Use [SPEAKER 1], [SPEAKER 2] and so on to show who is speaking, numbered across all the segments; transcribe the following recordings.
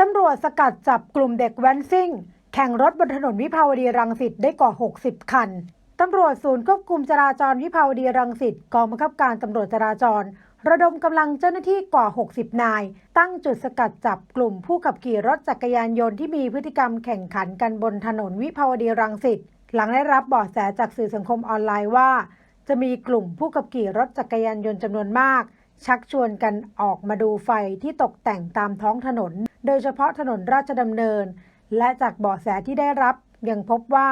[SPEAKER 1] ตำรวจสกัดจับกลุ่มเด็กแว้นซิ่ง แข่งรถบนถนนวิภาวดีรังสิตได้กว่า 60 คัน ตำรวจศูนย์ควบคุมจราจรวิภาวดีรังสิตกองบังคับการตำรวจจราจร ระดมกำลังเจ้าหน้าที่กว่า 60 นาย ตั้งจุดสกัดจับกลุ่มผู้ขับขี่รถจักรยานยนต์ที่มีพฤติกรรมแข่งขันกันบนถนนวิภาวดีรังสิตหลังได้รับเบาะแสจากสื่อสังคมออนไลน์ว่า จะมีกลุ่มผู้ขับขี่รถจักรยานยนต์จำนวนมาก ชักชวนกันออกมาดูไฟที่ตกแต่งตามท้องถนน โดยเฉพาะถนนราชดำเนิน และจากเบาะแสที่ได้รับ ยังพบว่า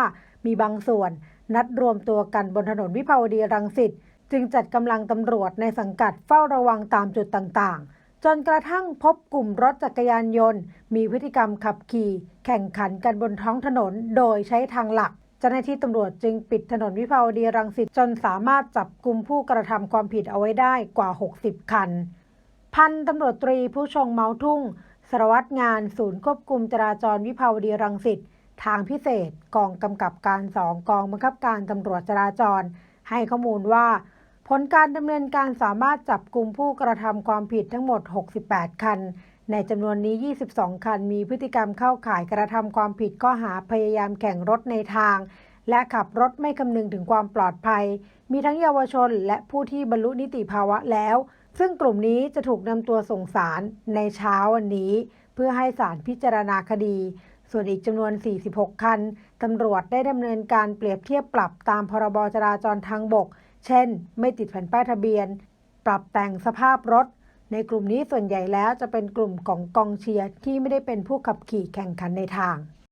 [SPEAKER 1] มีบางส่วนนัดรวมตัวกันบนถนนวิภาวดีรังสิตจึงจัดกำลังตำรวจในสังกัดเฝ้าระวังตามจุดต่างๆ จนกระทั่งพบกลุ่มรถจักรยานยนต์ มีพฤติกรรมขับขี่ แข่งขันกันบนท้องถนนโดยใช้ทางหลัก เจ้าหน้าที่ตำรวจจึงปิดถนนวิภาวดีรังสิตจนสามารถจับกลุ่มผู้กระทำความผิดเอาไว้ได้กว่า 60 คัน พันตำรวจตรีผู้ชงเมาทุ่ง สารวัตรงานศูนย์ควบคุมจราจรวิภาวดีรังสิตทางพิเศษกองกำกับการสองกองบังคับการตำรวจจราจร ให้ข้อมูลว่า ผลการดำเนินการสามารถจับกลุ่มผู้กระทำความผิดทั้งหมด 68 คัน ในจำนวนนี้ 22 คันมีพฤติกรรมเข้าข่ายกระทำความผิดข้อหาพยายามแข่งรถในทาง และขับรถไม่คำนึงถึงความปลอดภัย มีทั้งเยาวชนและผู้ที่บรรลุนิติภาวะแล้ว ซึ่งกลุ่มนี้จะถูกนำตัวส่งสารในเช้าวันนี้ เพื่อให้ศาลพิจารณาคดี ส่วนอีกจำนวน 46 คันตำรวจได้ดำเนินการเปรียบเทียบปรับตามพรบจราจรทางบก เช่น ไม่ติดแผ่นป้ายทะเบียน ปรับแต่งสภาพรถ ในกลุ่มนี้ส่วนใหญ่แล้วจะเป็นกลุ่มของกองเชียร์ที่ไม่ได้เป็นผู้ขับขี่แข่งขันในทาง